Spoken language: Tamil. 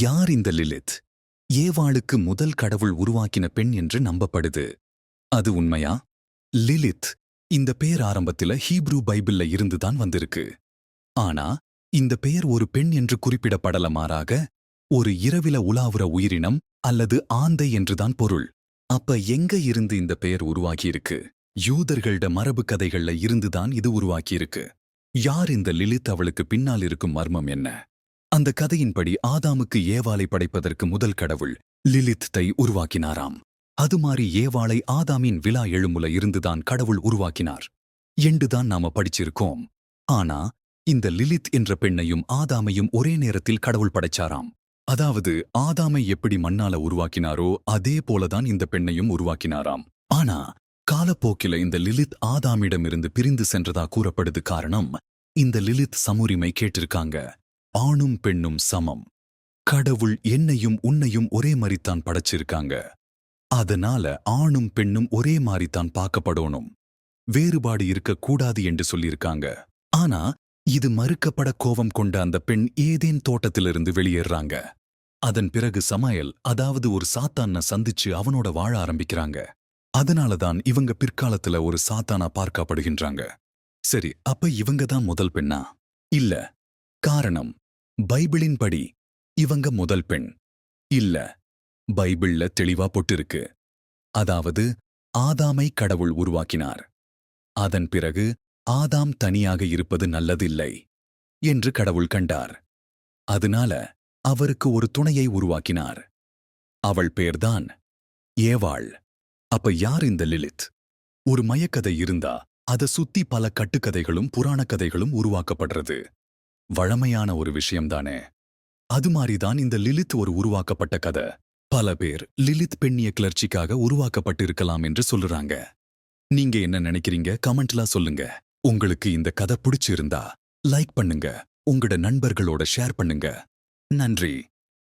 யார் இந்த லிலித்? ஏவாளுக்கு முதல் கடவுள் உருவாக்கின பெண் என்று நம்பப்படுது. அது உண்மையா? லிலித் இந்த பெயர் ஆரம்பத்துல ஹீப்ரூ பைபிள்ல இருந்துதான் வந்திருக்கு. ஆனா இந்த பெயர் ஒரு பெண் என்று குறிப்பிடப்படல மாறாக ஒரு இரவில உலாவுற உயிரினம் அல்லது ஆந்தை என்றுதான் பொருள். அப்ப எங்க இருந்து இந்த பெயர் உருவாகியிருக்கு? யூதர்கள்ட மரபு கதைகள்ல இருந்துதான் இது உருவாக்கியிருக்கு யார் இந்த லிலித் அவளுக்கு பின்னால் இருக்கும் மர்மம் என்ன? அந்த கதையின்படி ஆதாமுக்கு ஏவாளை படைப்பதற்கு முதல் கடவுள் லிலித்தை உருவாக்கினாராம். அது மாதிரி ஏவாளை ஆதாமின் விழா எழுமுல இருந்துதான் கடவுள் உருவாக்கினார். என்றுதான் நாம படிச்சிருக்கோம். ஆனா இந்த லிலித் என்ற பெண்ணையும் ஆதாமையும் ஒரே நேரத்தில் கடவுள் படைச்சாராம். அதாவது ஆதாமை எப்படி மண்ணால உருவாக்கினாரோ அதே போலதான் இந்த பெண்ணையும் உருவாக்கினாராம். ஆனா காலப்போக்கில இந்த லிலித் ஆதாமிடமிருந்து பிரிந்து சென்றதா கூறப்படுது காரணம் இந்த லிலித் சமுரிமை கேட்டிருக்காங்க. ஆணும் பெண்ணும் சமம். கடவுள் என்னையும் உன்னையும் ஒரே மாதிரித்தான் படைச்சிருக்காங்க. அதனால ஆணும் பெண்ணும் ஒரே மாதிரித்தான் பார்க்கப்படணும். வேறுபாடு இருக்கக்கூடாது என்று சொல்லியிருக்காங்க. ஆனா இது மறுக்கப்பட கோபம் கொண்ட அந்த பெண் ஏதேன் தோட்டத்திலிருந்து வெளியேறாங்க. அதன் பிறகு சமாயல் அதாவது ஒரு சாத்தான சந்திச்சு அவனோட வாழ ஆரம்பிக்கிறாங்க. அதனாலதான் இவங்க பிற்காலத்துல ஒரு சாத்தானா பார்க்கப்படுகின்றாங்க. சரி அப்ப இவங்க தான் முதல் பெண்ணா? இல்ல. காரணம் பைபிளின்படி இவங்க முதல் பெண். இல்ல பைபிள்ல தெளிவா போட்டிருக்கு. அதாவது ஆதாமை கடவுள் உருவாக்கினார். அதன் பிறகு ஆதாம் தனியாக இருப்பது நல்லதில்லை என்று கடவுள் கண்டார். அதனால அவருக்கு ஒரு துணையை உருவாக்கினார். அவள் பேர்தான் ஏவாள். அப்ப யார் இந்த லிலித்? ஒரு மயக்கதை இருந்தா அத சுத்தி பல கட்டுக்கதைகளும் புராணக் கதைகளும் உருவாக்கப்படுறது. வழமையான ஒரு விஷயம்தானே அது மாதிரிதான் இந்த லிலித் ஒரு உருவாக்கப்பட்ட கதை. பல பேர் லிலித் பெண்ணிய கிளர்ச்சிக்காக உருவாக்கப்பட்டிருக்கலாம் என்று சொல்லுறாங்க நீங்க என்ன நினைக்கிறீங்க? கமெண்ட்லாம் சொல்லுங்க. உங்களுக்கு இந்த கதை பிடிச்சிருந்தா லைக் பண்ணுங்க. உங்களோட நண்பர்களோட ஷேர் பண்ணுங்க. நன்றி.